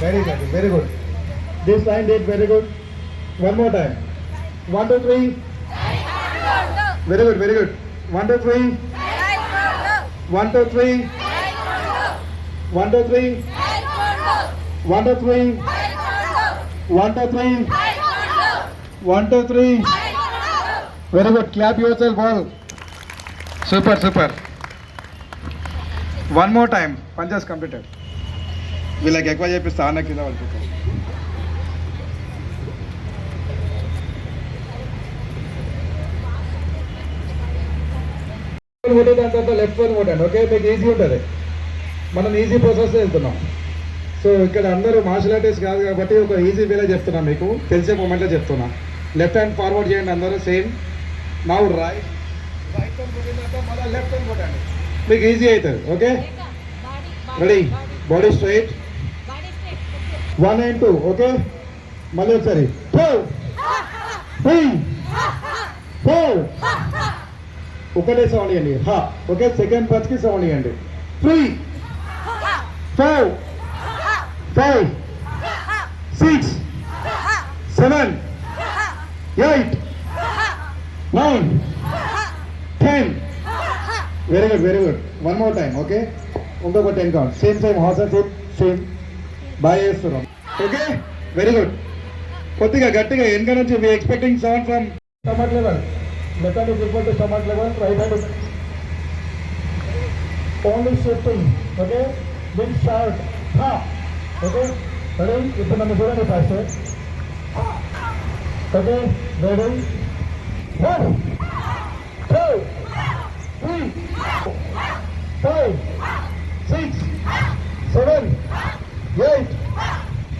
Very good, very good. This line did very good. One more time. One, two, three. Very good, very good. One, two, three. One, two, three. One, two, three. One, two, three. One, two, three. One, two, three. Very good. Clap yourself all. Super, super. One more time. Punches completed. వీళ్ళకి ఎక్కువ చెప్పిస్తా అన్న కింద పడిపోతారు దాని తర్వాత left one కొట్టండి okay మీకు easy ఉంటుంది. మనం ఈజీ ప్రాసెస్ వెళ్తున్నాం సో ఇక్కడ అందరూ మార్షల్ ఆర్టిస్ట్ కాదు కాబట్టి ఒక ఈజీ వేలో చెప్తున్నా మీకు. తెలిసే మూమెంట్లో చెప్తున్నా. లెఫ్ట్ హ్యాండ్ ఫార్వర్డ్ చేయండి అందరూ సేమ్ నా రైట్ రైట్ వన్ కొట్టినాక మళ్ళీ లెఫ్ట్ వన్ కొట్టండి. మీకు ఈజీ అవుతుంది okay ready body straight one and two okay? మళ్ళీ ఒకసారి. ఫోర్. త్రీ ఫోర్ ఒకటే సౌండ్ ఇవ్వండి హా. ఓకే? సెకండ్ పచ్కి సౌండ్ ఇవ్వండి three four five six seven eight nine ten very good very good one more time okay ఇంకొక ten count same same horse same same బాగా చేస్తున్నాం ఓకే వెరీ గుడ్ కొద్దిగా గట్టిగా వెనక నుంచి we expecting sound from stomach level left hand is equal to stomach level right hand only shifting okay win short okay ready ఇప్పుడు నన్ను చూడండి first okay ready one two three five six seven eight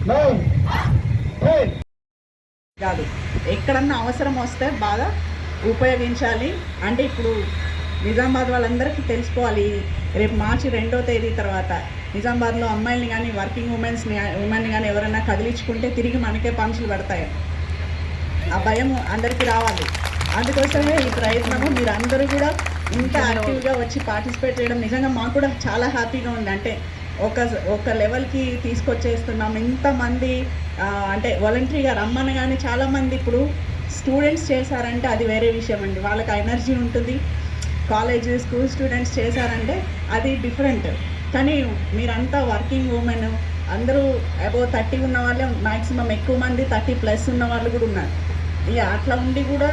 nine ten కాదు. ఎక్కడన్నా అవసరం వస్తే బాగా ఉపయోగించాలి. అంటే ఇప్పుడు నిజామాబాద్ వాళ్ళందరికీ తెలుసుకోవాలి. రేపు మార్చి రెండో తేదీ తర్వాత నిజామాబాద్లో అమ్మాయిల్ని కానీ వర్కింగ్ ఉమెన్స్ని ఉమెన్ని కానీ ఎవరైనా కదిలించుకుంటే తిరిగి మనకే పంచులు పడతాయి. ఆ భయం అందరికీ రావాలి. అందుకోసమే ఈ ప్రయత్నము మీరు అందరూ కూడా ఇంత యాక్టివ్గా వచ్చి పార్టిసిపేట్ చేయడం నిజంగా మాకు కూడా చాలా హ్యాపీగా ఉంది. అంటే ఒక ఒక లెవెల్కి తీసుకొచ్చేస్తున్నాం. ఇంతమంది అంటే వాలంటరీగా రమ్మనగానే చాలామంది ఇప్పుడు స్టూడెంట్స్ చేశారంటే అది వేరే విషయం అండి. వాళ్ళకి ఎనర్జీ ఉంటుంది. కాలేజ్ స్కూల్ స్టూడెంట్స్ చేశారంటే అది డిఫరెంట్. కానీ మీరంతా వర్కింగ్ ఉమెన్ అందరూ అబౌవ్ థర్టీ ఉన్న వాళ్ళే మ్యాక్సిమం ఎక్కువ మంది థర్టీ ప్లస్ ఉన్న వాళ్ళు కూడా ఉన్నారు. ఇక అట్లా ఉండి కూడా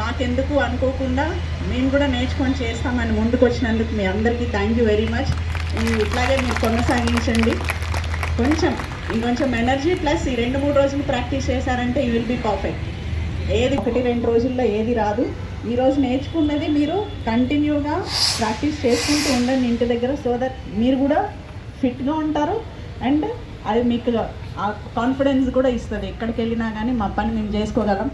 మాకెందుకు అనుకోకుండా మేము కూడా నేర్చుకొని చేస్తామని ముందుకు వచ్చినందుకు మీ అందరికీ థ్యాంక్ యూ వెరీ మచ్. ఇట్లాగే మీరు కొనసాగించండి. కొంచెం ఇంకొంచెం ఎనర్జీ ప్లస్ ఈ రెండు మూడు రోజులు ప్రాక్టీస్ చేశారంటే యూ విల్ బి పర్ఫెక్ట్ ఏది ఒకటి రెండు రోజుల్లో ఏది రాదు. ఈ రోజు నేర్చుకున్నది మీరు కంటిన్యూగా ప్రాక్టీస్ చేసుకుంటూ ఉండండి ఇంటి దగ్గర సో దట్ మీరు కూడా ఫిట్గా ఉంటారు. అండ్ అది మీకు ఆ కాన్ఫిడెన్స్ కూడా ఇస్తుంది. ఎక్కడికి వెళ్ళినా కానీ మా పని మేము చేసుకోగలం.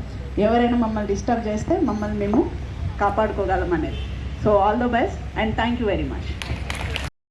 ఎవరైనా మమ్మల్ని డిస్టర్బ్ చేస్తే మమ్మల్ని మేము కాపాడుకోగలం అనేది. So all the best and thank you very much